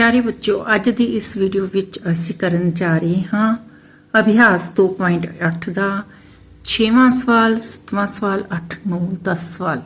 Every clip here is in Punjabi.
ਪਿਆਰੇ ਬੱਚਿਓ, ਅੱਜ ਦੀ ਇਸ ਵੀਡੀਓ ਵਿੱਚ ਅਸੀਂ ਕਰਨ ਜਾ ਰਹੇ ਹਾਂ ਅਭਿਆਸ 2.8 ਦਾ। 6ਵਾਂ ਸਵਾਲ 7ਵਾਂ ਸਵਾਲ 8 9 10 ਸਵਾਲ।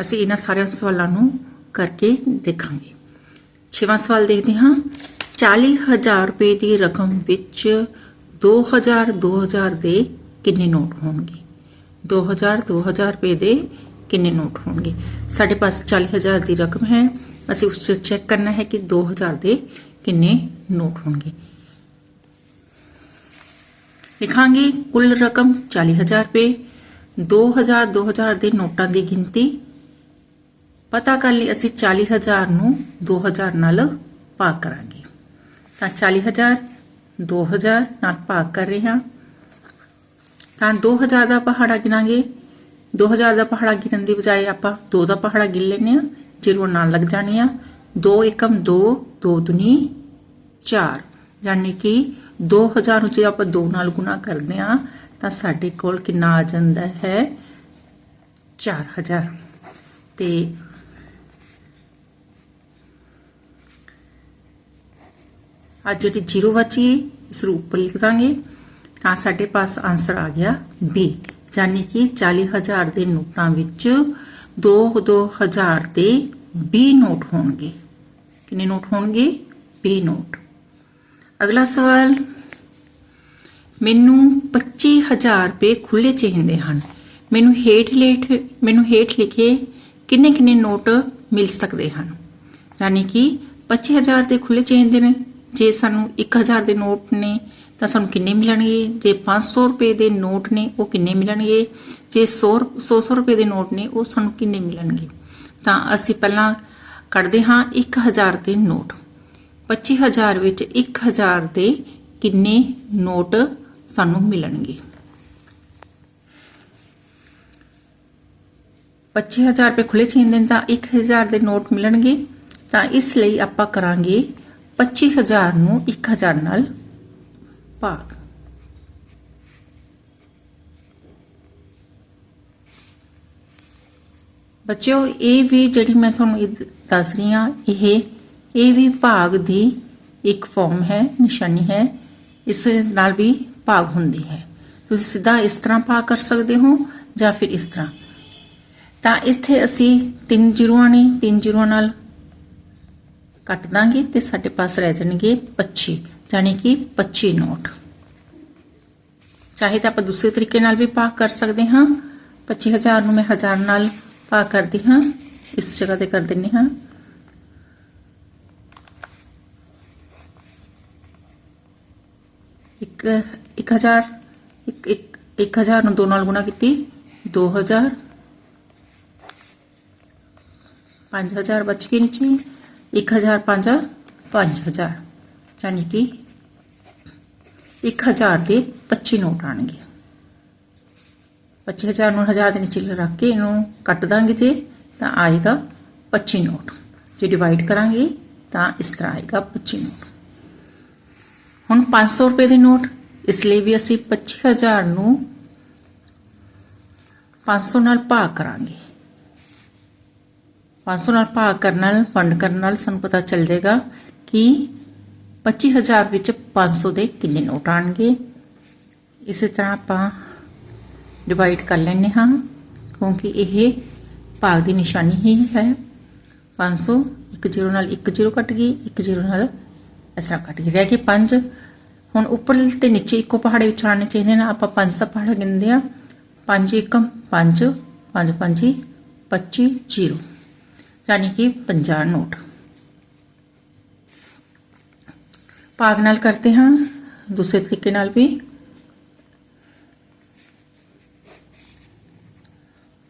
ਅਸੀਂ ਇਹਨਾਂ ਸਾਰਿਆਂ ਸਵਾਲਾਂ ਨੂੰ ਕਰਕੇ ਦੇਖਾਂਗੇ। 6ਵਾਂ ਸਵਾਲ ਦੇਖਦੇ ਹਾਂ। 40000 ਰੁਪਏ ਦੀ ਰਕਮ ਵਿੱਚ 2000 2000 ਦੇ ਕਿੰਨੇ ਨੋਟ ਹੋਣਗੇ? 2000 2000 ਰੁਪਏ ਦੇ ਕਿੰਨੇ ਨੋਟ ਹੋਣਗੇ? ਸਾਡੇ ਪਾਸ 40000 ਦੀ ਰਕਮ ਹੈ। ਅਸੀਂ ਉਸ ਚ ਚੈੱਕ ਕਰਨਾ ਹੈ ਕਿ 2000 ਦੇ ਕਿੰਨੇ ਨੋਟ ਹੋਣਗੇ। ਲਿਖਾਂਗੇ ਕੁੱਲ ਰਕਮ 40000 ਰੁਪਏ 2000 2000 ਦੇ ਨੋਟਾਂ ਦੀ ਗਿਣਤੀ। ਪਤਾ ਕਰ ਲਈ ਅਸੀਂ 40000 ਨੂੰ 2000 ਨਾਲ ਭਾਗ ਕਰਾਂਗੇ। ਤਾਂ 40000 2000 ਨਾਲ ਭਾਗ ਕਰ ਰਹੇ ਹਾਂ। ਤਾਂ 2000 ਦਾ ਪਹਾੜਾ ਗਿਣਾਂਗੇ। 2000 ਦਾ ਪਹਾੜਾ ਗਿਣਨ ਦੀ ਬਜਾਏ ਆਪਾਂ 2 ਦਾ ਪਹਾੜਾ ਗਿਣ ਲੈਨੇ ਆ ਜ਼ੀਰੋ ਨਾਲ ਲੱਗ ਜਾਣੀ ਆ। 2 ਏਕਮ 2 2 ਦੁਨੀ 4 ਯਾਨੀ ਕਿ 2000 ਨੂੰ ਜੇ ਆਪਾਂ 2 ਨਾਲ ਗੁਣਾ ਕਰਦੇ ਆ ਤਾਂ ਸਾਡੇ ਕੋਲ ਕਿੰਨਾ ਆ ਜਾਂਦਾ ਹੈ? 4000 ਤੇ ਆ ਜਿਹੜੀ ਜ਼ੀਰੋ ਬਚੀ ਇਸ ਨੂੰ ਉੱਪਰ ਲਿਖ ਦਾਂਗੇ। ਤਾਂ ਸਾਡੇ ਪਾਸ ਆਨਸਰ ਆ ਗਿਆ B ਯਾਨੀ ਕਿ 40000 ਦੇ ਨੋਟਾਂ ਵਿੱਚ 2-2000 ਦੇ 20 ਨੋਟ ਹੋਣਗੇ। ਕਿੰਨੇ ਨੋਟ ਹੋਣਗੇ? 20 ਨੋਟ। ਅਗਲਾ ਸਵਾਲ, ਮੈਨੂੰ 25000 ਰੁਪਏ ਖੁੱਲੇ ਚਾਹੀਦੇ ਹਨ। ਮੈਨੂੰ ਹੇਠ ਲੇਠ ਮੈਨੂੰ ਹੇਠ ਲਿਖੇ ਕਿੰਨੇ ਕਿੰਨੇ ਨੋਟ ਮਿਲ ਸਕਦੇ ਹਨ? ਯਾਨੀ ਕਿ 25000 ਦੇ ਖੁੱਲੇ ਚਾਹੀਦੇ ਨੇ। ਜੇ ਸਾਨੂੰ 1000 ਦੇ ਨੋਟ ਨੇ, ਤਾਂ ਸਾਨੂੰ ਕਿੰਨੇ ਮਿਲਣਗੇ? ਜੇ 500 ਰੁਪਏ ਦੇ ਨੋਟ ਨੇ, ਉਹ ਕਿੰਨੇ ਮਿਲਣਗੇ? ਜੇ 100 100 ਰੁਪਏ ਦੇ ਨੋਟ ਨੇ, ਉਹ ਸਾਨੂੰ ਕਿੰਨੇ ਮਿਲਣਗੇ? ਤਾਂ ਅਸੀਂ ਪਹਿਲਾਂ ਕੱਢਦੇ ਹਾਂ 1000 ਦੇ ਨੋਟ। 25000 ਵਿੱਚ 1000 ਦੇ ਕਿੰਨੇ ਨੋਟ ਸਾਨੂੰ ਮਿਲਣਗੇ? 25000 ਰੁਪਏ ਖੁੱਲੇ ਚਾਹੀਦੇ ਨੇ ਤਾਂ 1000 ਦੇ ਨੋਟ ਮਿਲਣਗੇ। ਤਾਂ ਇਸ ਲਈ ਆਪਾਂ ਕਰਾਂਗੇ 25000 ਨੂੰ 1000 ਨਾਲ ਭਾਗ। ਬੱਚਿਓ ਇਹ ਵੀ ਜਿਹੜੀ ਮੈਂ ਤੁਹਾਨੂੰ ਇਹ ਦੱਸ ਰਹੀ ਹਾਂ ਇਹ ਇਹ ਵੀ ਭਾਗ ਦੀ ਇੱਕ ਫਾਰਮ ਹੈ ਨਿਸ਼ਾਨੀ ਹੈ ਇਸ ਨਾਲ ਵੀ ਭਾਗ ਹੁੰਦੀ ਹੈ ਤੁਸੀਂ ਸਿੱਧਾ ਇਸ ਤਰ੍ਹਾਂ ਭਾਗ ਕਰ ਸਕਦੇ ਹੋ ਜਾਂ ਫਿਰ ਇਸ ਤਰ੍ਹਾਂ ਤਾਂ ਇੱਥੇ ਅਸੀਂ ਤਿੰਨ ਜ਼ੀਰੋਆਂ ਨੇ ਤਿੰਨ ਜ਼ੀਰੋਆਂ ਨਾਲ ਕੱਟ ਦਾਂਗੇ ਤੇ ਸਾਡੇ ਪਾਸ ਰਹਿ ਜਾਣਗੇ 25 ਯਾਨੀ ਕਿ 25 ਨੋਟ ਚਾਹੇ ਤਾਂ ਆਪਾਂ ਦੂਸਰੇ ਤਰੀਕੇ ਨਾਲ ਵੀ ਭਾਗ ਕਰ ਸਕਦੇ ਹਾਂ 25000 ਨੂੰ ਮੈਂ 1000 ਨਾਲ ਭਾਗ ਕਰਦੀ ਹਾਂ ਇਸ ਜਗ੍ਹਾ ਤੇ ਕਰ ਦਿੰਨੀ ਹਾਂ ਇੱਕ 1000 ਇੱਕ ਇੱਕ 1000 ਨੂੰ 2 ਨਾਲ ਗੁਣਾ ਕੀਤੀ 2000 5000 ਬਚ ਗਏ ਨੀਚੇ 1000 5 5000 ਯਾਨੀ ਕਿ 1000 ਦੇ 25 ਨੋਟ ਆਣਗੇ 25000 ਨੂੰ 1000 ਦੇ ਨੀਚੇ ਰੱਖ ਕੇ ਇਹਨੂੰ ਕੱਟ ਦਾਂਗੇ ਜੇ, ਤਾਂ ਆਏਗਾ 25 ਨੋਟ। ਜੇ ਡਿਵਾਈਡ ਕਰਾਂਗੇ, ਤਾਂ ਇਸ ਤਰ੍ਹਾਂ ਆਏਗਾ 25 ਨੋਟ। ਹੁਣ 500 ਰੁਪਏ ਦੇ ਨੋਟ, ਇਸ ਲਈ ਵੀ ਅਸੀਂ 25000 ਨੂੰ 500 ਨਾਲ ਭਾਗ ਕਰਾਂਗੇ। 500 ਨਾਲ ਭਾਗ ਕਰਨ ਨਾਲ ਫੰਡ ਕਰਨ ਨਾਲ ਸਾਨੂੰ ਪਤਾ ਚੱਲ ਜਾਏਗਾ ਕਿ 25000 ਵਿੱਚ 500 ਦੇ ਕਿੰਨੇ ਨੋਟ ਆਣਗੇ। ਇਸੇ ਤਰ੍ਹਾਂ ਆਪਾਂ ਡਿਵਾਈਡ ਕਰ ਲੈਣੇ ਹਾਂ, ਕਿਉਂਕਿ ਇਹ ਭਾਗ ਦੀ ਨਿਸ਼ਾਨੀ ਹੀ ਹੈ। 500 ਇੱਕ ਜ਼ੀਰੋ ਨਾਲ ਇੱਕ ਜ਼ੀਰੋ ਕੱਟ ਗਈ, ਇੱਕ ਜ਼ੀਰੋ ਨਾਲ ਇਸ ਤਰ੍ਹਾਂ ਕੱਟ ਗਈ। ਰਹਿ ਗਏ 5 ਹੁਣ ਉੱਪਰ ਤੇ ਨੀਚੇ ਇੱਕੋ ਪਹਾੜੇ ਵਿੱਚ ਆਣੇ ਚਾਹੀਦੇ ਨੇ, ਆਪਾਂ 5 ਦਾ ਪਹਾੜਾ ਗਿਣਦੇ ਆ 5 ਏਕਮ 5 5 5 25 ਜ਼ੀਰੋ, ਯਾਨੀ ਕਿ 50 ਨੋਟ। ਭਾਗ ਨਾਲ ਕਰਦੇ ਹਾਂ, ਦੂਸਰੇ ਤਰੀਕੇ ਨਾਲ ਵੀ।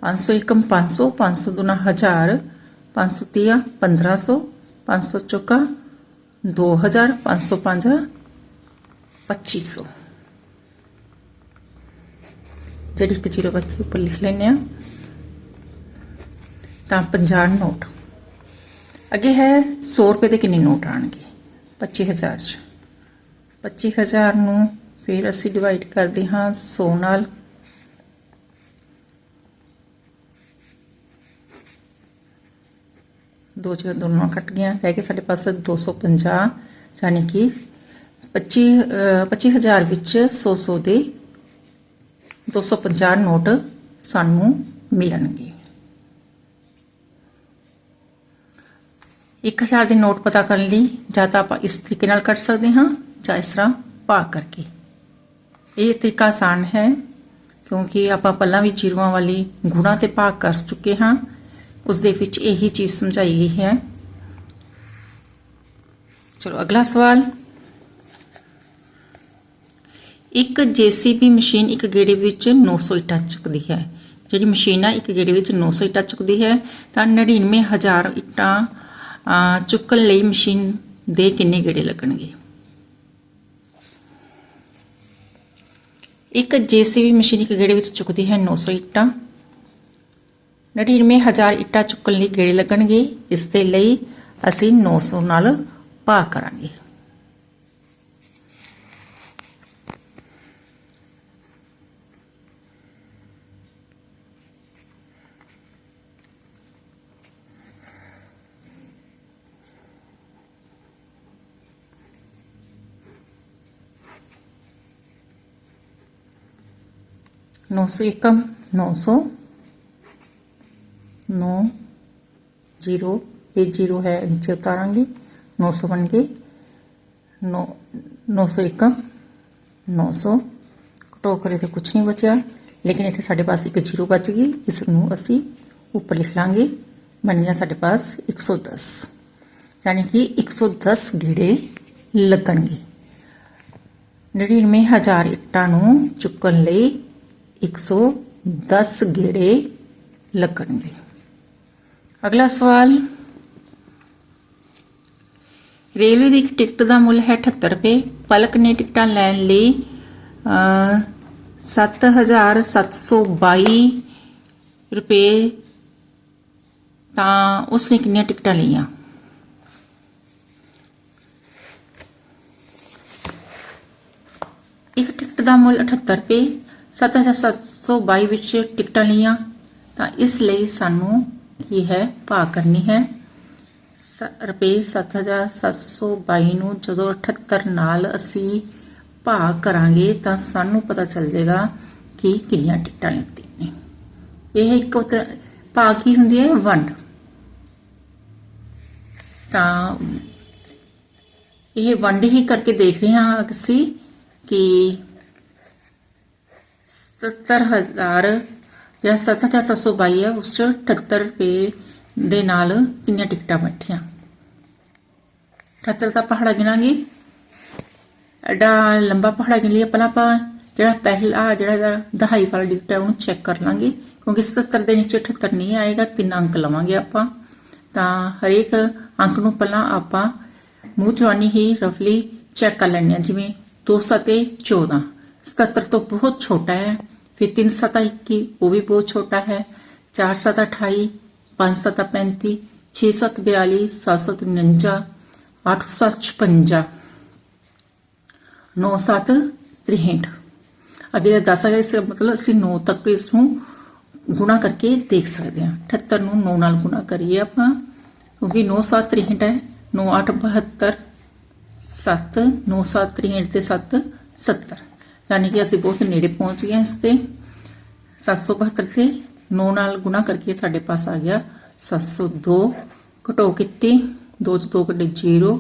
500 ਏਕਮ 500 500 ਦੁਨਾ 1000 500 ਤੀਆ 1500 500 ਚੌਕਾ 2000 505 2500 ਜਿਹੜੀ ਕਿ ਜ਼ੀਰੋ ਬੱਚੇ ਉੱਪਰ ਲਿਖ ਲੈਣੇ ਆ ਤਾਂ 50 ਨੋਟ। ਅੱਗੇ ਹੈ 100 ਰੁਪਏ ਦੇ ਕਿੰਨੇ ਨੋਟ ਆਣਗੇ 25000 ਚ। 25000 ਨੂੰ ਫਿਰ ਅਸੀਂ ਡਿਵਾਈਡ ਕਰਦੇ ਹਾਂ 100 ਨਾਲ ਦੋ ਜਗ੍ਹਾ ਦੋਨੋਂ ਕੱਟ ਗਈਆਂ। ਰਹਿ ਗਏ ਸਾਡੇ ਪਾਸ 250 ਯਾਨੀ ਕਿ 25 ਅਹ 25000 ਵਿੱਚ 100 100 ਦੇ 250 ਨੋਟ ਸਾਨੂੰ ਮਿਲਣਗੇ। 1000 ਦੇ ਨੋਟ ਪਤਾ ਕਰਨ ਲਈ ਜਾਂ ਤਾਂ ਆਪਾਂ ਇਸ ਤਰੀਕੇ ਨਾਲ ਕੱਟ ਸਕਦੇ ਹਾਂ ਜਾਂ ਇਸ ਤਰ੍ਹਾਂ ਭਾਗ ਕਰਕੇ। ਇਹ ਤਰੀਕਾ ਆਸਾਨ ਹੈ ਕਿਉਂਕਿ ਆਪਾਂ ਪਹਿਲਾਂ ਵੀ ਜ਼ੀਰੋਆਂ ਵਾਲੀ ਗੁਣਾ ਤੇ ਭਾਗ ਕਰ ਚੁੱਕੇ ਹਾਂ। ਉਸ ਦੇ ਵਿੱਚ ਇਹੀ ਚੀਜ਼ ਸਮਝਾਈ ਗਈ ਹੈ। ਚਲੋ, ਅਗਲਾ ਸਵਾਲ। ਇੱਕ ਜੀਸੀਬੀ ਮਸ਼ੀਨ ਇੱਕ ਗੇੜੇ ਵਿੱਚ 900 ਇੱਟਾਂ ਚੁੱਕਦੀ ਹੈ। ਜਿਹੜੀ ਮਸ਼ੀਨ ਆ, ਇੱਕ ਗੇੜੇ ਵਿੱਚ 900 ਇੱਟਾਂ ਚੁੱਕਦੀ ਹੈ। ਤਾਂ 99000 ਇੱਟਾਂ ਚੁੱਕਣ ਲਈ ਮਸ਼ੀਨ ਦੇ ਕਿੰਨੇ ਗੇੜੇ ਲੱਗਣਗੇ? ਇੱਕ ਜੀਸੀਬੀ ਮਸ਼ੀਨ ਇੱਕ ਗੇੜੇ ਵਿੱਚ ਚੁੱਕਦੀ ਹੈ 900 ਇੱਟਾਂ। 99000 ਇੱਟਾਂ ਚੁੱਕਣ ਲਈ ਗੇੜੇ ਲੱਗਣਗੇ ਇਸ ਦੇ ਲਈ ਅਸੀਂ 900 ਨਾਲ ਭਾਗ ਕਰਾਂਗੇ नौ सौ एकम नौ सौ नौ जीरो ये जीरो है नीचे उतारांगे नौ सौ बन गए नौ नौ सौ एकम नौ सौ ਘਟੋ ਕਰੇ ਤੇ ਕੁਝ ਨਹੀਂ ਬਚਿਆ ਲੇਕਿਨ ਇੱਥੇ ਸਾਡੇ ਪਾਸ ਇੱਕ ਜ਼ੀਰੋ ਬਚ ਗਈ ਇਸ ਨੂੰ ਅਸੀਂ ਉੱਪਰ ਲਿਖ ਲਾਂਗੇ ਬਣ ਗਿਆ ਸਾਡੇ ਪਾਸ 110 ਯਾਨੀ ਕਿ 110 ਗੇੜੇ ਲੱਗਣਗੇ 99000 ਇੱਟਾਂ ਨੂੰ ਚੁੱਕਣ ਲਈ 110 ਗੇੜੇ ਲੱਗਣਗੇ ਅਗਲਾ ਸਵਾਲ। ਰੇਲਵੇ ਦੀ ਇੱਕ ਟਿਕਟ ਦਾ ਮੁੱਲ ਹੈ 78 ਰੁਪਏ। ਪਲਕ ਨੇ ਟਿਕਟਾਂ ਲੈਣ ਲਈ ਅ 7722 ਰੁਪਏ। ਤਾਂ ਉਸਨੇ ਕਿੰਨੀਆਂ ਟਿਕਟਾਂ ਲਈਆਂ? ਇੱਕ ਟਿਕਟ ਦਾ ਮੁੱਲ 78 ਰੁਪਏ। 7722 ਵਿੱਚ ਟਿਕਟਾਂ ਲਈਆਂ। ਤਾਂ ਇਸ ਲਈ ਸਾਨੂੰ ਕੀ ਹੈ ਭਾਗ ਕਰਨੀ ਹੈ। ਰੁਪਏ 7722 ਨੂੰ ਜਦੋਂ 78 ਨਾਲ ਅਸੀਂ ਭਾਗ ਕਰਾਂਗੇ ਤਾਂ ਸਾਨੂੰ ਪਤਾ ਚੱਲ ਜਾਏਗਾ ਕਿ ਕਿੰਨੀਆਂ ਟਿਕਟਾਂ ਲਿੱਤੀਆਂ ਨੇ। ਇਹ ਇੱਕ ਉਤਰ- ਕੀ ਹੁੰਦੀ ਹੈ? ਵੰਡ। ਤਾਂ ਇਹ ਵੰਡ ਹੀ ਕਰਕੇ ਦੇਖ ਰਹੇ ਹਾਂ ਅਸੀਂ ਕਿ 77000 ਜਿਹੜਾ 7722 ਹੈ ਉਸ ਚ 78 ਰੁਪਏ ਦੇ ਨਾਲ ਕਿੰਨੀਆਂ ਟਿਕਟਾਂ ਬੈਠੀਆਂ? 78 ਦਾ ਪਹਾੜਾ ਗਿਣਾਂਗੇ। ਐਡਾ ਲੰਬਾ ਪਹਾੜਾ ਗਿਣ ਲਿਆ ਪਹਿਲਾਂ ਆਪਾਂ ਜਿਹੜਾ ਪਹਿਲਾ, ਜਿਹੜਾ ਇਹਦਾ ਦਹਾਈ ਵਾਲਾ ਟਿਕਟ ਹੈ ਉਹਨੂੰ ਚੈੱਕ ਕਰ ਲਾਂਗੇ। ਕਿਉਂਕਿ 77 ਦੇ ਨੀਚੇ 78 ਨਹੀਂ ਆਏਗਾ, ਤਿੰਨ ਅੰਕ ਲਵਾਂਗੇ ਆਪਾਂ। ਤਾਂ ਹਰੇਕ ਅੰਕ ਨੂੰ ਪਹਿਲਾਂ ਆਪਾਂ ਮੂੰਹ ਜਵਾਨੀ ਹੀ ਰਫਲੀ ਚੈੱਕ ਕਰ ਲੈਣੇ ਆ ਜਿਵੇਂ 2 ਸਤੇ 14 77 ਤੋਂ ਬਹੁਤ ਛੋਟਾ ਹੈ। ਫਿਰ 3 ਸਤਾ 21 ਉਹ ਵੀ ਬਹੁਤ ਛੋਟਾ ਹੈ 4 ਸਤਾ 28 5 ਸਤਾ 35 6 ਸਤ 42 7 ਸਤ 49 8 ਸਤ 56 9 ਸਤ 63 ਅੱਗੇ ਦੱਸ ਗਿਆ ਇਸ ਮਤਲਬ ਅਸੀਂ 9 ਤੱਕ ਇਸ ਨੂੰ ਗੁਣਾ ਕਰਕੇ ਦੇਖ ਸਕਦੇ ਹਾਂ 78 ਨੂੰ 9 ਨਾਲ ਗੁਣਾ ਕਰੀਏ ਆਪਾਂ ਕਿਉਂਕਿ 9 7 63 ਹੈ 9 8 72 7 9 7 63 ਤੇ 7 70 ਯਾਨੀ ਕਿ ਅਸੀਂ ਬਹੁਤ ਨੇੜੇ ਪਹੁੰਚ ਗਏ ਇਸ ਤੇ। 772 ਤੇ 9 ਨਾਲ ਗੁਣਾ ਕਰਕੇ ਸਾਡੇ ਪਾਸ ਆ ਗਿਆ 702 ਘਟੋ ਕੀਤੀ 2 ਚ 2 ਕੱਢੇ 0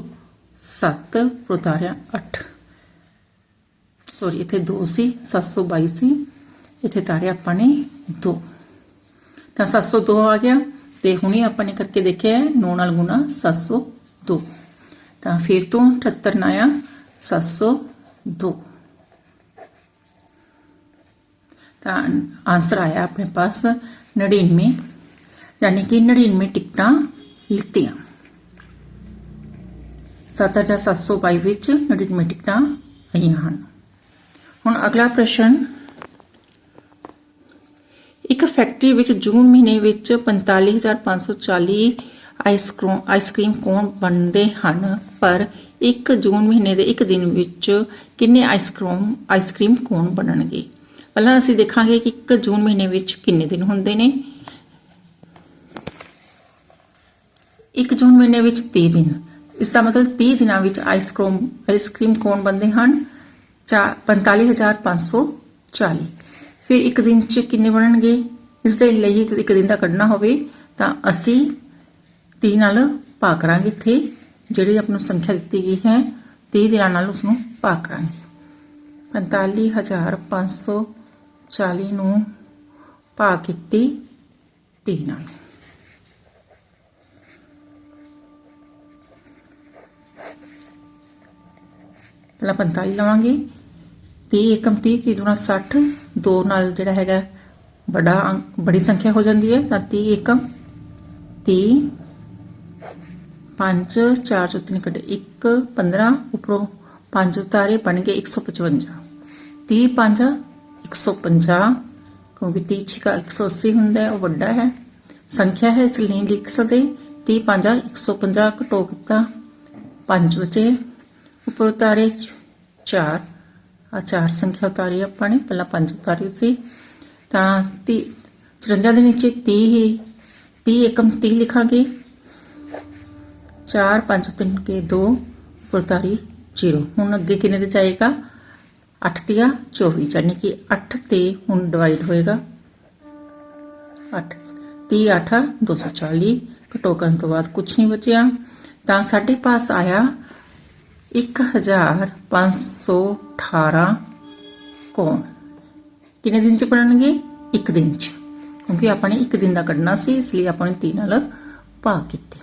7 ਪ੍ਰਤਾਰਿਆ 8 ਸੌਰੀ ਇੱਥੇ 2 ਸੀ 722 ਸੀ ਇੱਥੇ ਤਾਰਿਆ ਆਪਾਂ ਨੇ 2 ਤਾਂ 702 ਆ ਗਿਆ ਤੇ ਹੁਣੇ ਆਪਾਂ ਨੇ ਕਰਕੇ ਦੇਖਿਆ 9 ਨਾਲ ਗੁਣਾ 702 ਤਾਂ ਫਿਰ ਤੋਂ 78 ਨਾ ਆਇਆ 702 ਤਾਂ ਆਨਸਰ ਆਇਆ ਆਪਣੇ ਪਾਸ 99 ਯਾਨੀ ਕਿ 99 ਟਿਕਟਾਂ ਲਿੱਤੀਆਂ। 7722 ਵਿੱਚ 99 ਟਿਕਟਾਂ ਆਈਆਂ ਹਨ। ਹੁਣ ਅਗਲਾ ਪ੍ਰਸ਼ਨ, ਇੱਕ ਫੈਕਟਰੀ ਵਿੱਚ ਜੂਨ ਮਹੀਨੇ ਵਿੱਚ 45540 ਆਈਸਕ੍ਰੀਮ ਆਈਸਕ੍ਰੀਮ ਕੋਨ ਬਣਦੇ ਹਨ? ਪਰ 1 ਜੂਨ ਮਹੀਨੇ ਦੇ ਇੱਕ ਦਿਨ ਵਿੱਚ ਕਿੰਨੇ ਆਈਸਕ੍ਰੀਮ ਆਈਸਕ੍ਰੀਮ ਕੋਨ ਬਣਨਗੇ? ਪਹਿਲਾਂ ਅਸੀਂ ਦੇਖਾਂਗੇ ਕਿ 1 ਜੂਨ ਮਹੀਨੇ ਵਿੱਚ ਕਿੰਨੇ ਦਿਨ ਹੁੰਦੇ ਨੇ। 1 ਜੂਨ ਮਹੀਨੇ ਵਿੱਚ 30 ਦਿਨ। ਇਸ ਦਾ ਮਤਲਬ 30 ਦਿਨਾਂ ਵਿੱਚ ਆਈਸਕ੍ਰੀਮ ਆਈਸਕ੍ਰੀਮ ਕੋਨ ਬੰਦੇ ਹਨ? ਚਾ- 45540 ਫਿਰ ਇੱਕ ਦਿਨ ਚ ਕਿੰਨੇ ਬਣਨਗੇ? ਇਸ ਦੇ ਲਈ ਜੇ ਇੱਕ ਦਿਨ ਦਾ ਕੱਢਣਾ ਹੋਵੇ, ਤਾਂ ਅਸੀਂ 30 ਨਾਲ ਭਾਗ ਕਰਾਂਗੇ ਇੱਥੇ। ਜਿਹੜੀ ਆਪ ਨੂੰ ਸੰਖਿਆ ਦਿੱਤੀ ਗਈ ਹੈ 30 ਦਿਨਾਂ ਨਾਲ ਉਸ ਨੂੰ ਭਾਗ ਕਰਾਂਗੇ। 45540 ਨੂੰ ਭਾਗ ਕੀਤੀ 30 ਨਾਲ। ਪਹਿਲਾਂ 45 ਲਵਾਂਗੇ। 30 ਏਕਮ 30 ਕੀ ਦੁਣਾ 60 2 ਨਾਲ ਜਿਹੜਾ ਹੈਗਾ ਬੜਾ ਅੰਕ ਬੜੀ ਸੰਖਿਆ ਹੋ ਜਾਂਦੀ ਹੈ, ਤਾਂ 30 ਏਕਮ 30 5 4 ਚੋਂ ਤਿੰਨ ਕੱਢੇ 1 15 ਉੱਪਰੋਂ 5 ਉਤਾਰੇ, ਬਣ ਗਏ 155 30 5 150 ਕਿਉਂਕਿ 30 ਛਿਕਾ 180 ਹੁੰਦਾ ਹੈ ਉਹ ਵੱਡਾ ਹੈ। ਸੰਖਿਆ ਹੈ, ਇਸ ਲਈ ਨਹੀਂ ਲਿਖ ਸਕਦੇ। 30 5 150 ਘਟੋ ਕੀਤਾ 5 ਬਚੇ ਉੱਪਰ ਉਤਾਰੇ 4 ਆ ਚਾਰ ਸੰਖਿਆ ਉਤਾਰੀ ਆਪਾਂ ਨੇ, ਪਹਿਲਾਂ 5 ਉਤਾਰੀ ਸੀ। ਤਾਂ 30 54 ਦੇ ਨੀਚੇ 30 ਹੀ 30 ਏਕਮ 30 ਲਿਖਾਂਗੇ। 4 5 3 ਕੇ 2 ਉੱਪਰ ਉਤਾਰੀ 0 ਹੁਣ ਅੱਗੇ ਕਿੰਨੇ 'ਤੇ ਜਾਏਗਾ? 8 ਤੀਆ 24 ਯਾਨੀ ਕਿ 8 ਤੇ ਹੁਣ ਡਿਵਾਈਡ ਹੋਏਗਾ। 8 30 8 240 ਘਟੋ ਕਰਨ ਤੋਂ ਬਾਅਦ ਕੁਝ ਨਹੀਂ ਬਚਿਆ। ਤਾਂ ਸਾਡੇ ਪਾਸ ਆਇਆ 1518 ਕੌਣ। ਕਿੰਨੇ ਦਿਨ ਚ ਬਣਨਗੇ? ਇੱਕ ਦਿਨ ਚ। ਕਿਉਂਕਿ ਆਪਾਂ ਨੇ ਇੱਕ ਦਿਨ ਦਾ ਕੱਢਣਾ ਸੀ, ਇਸ ਲਈ ਆਪਾਂ ਨੇ 3 ਨਾਲ ਭਾਗ ਕੀਤੇ।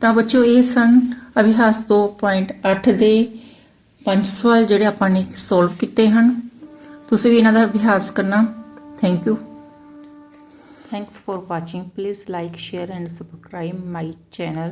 ਤਾਂ ਬੱਚਿਓ, ਇਹ ਸਨ ਅਭਿਆਸ 2.8 ਦੇ ਪੰਜ ਸਵਾਲ ਜਿਹੜੇ ਆਪਾਂ ਨੇ ਸੋਲਵ ਕੀਤੇ ਹਨ। ਤੁਸੀਂ ਵੀ ਇਹਨਾਂ ਦਾ ਅਭਿਆਸ ਕਰਨਾ। Thank you thanks for watching please like share and subscribe my channel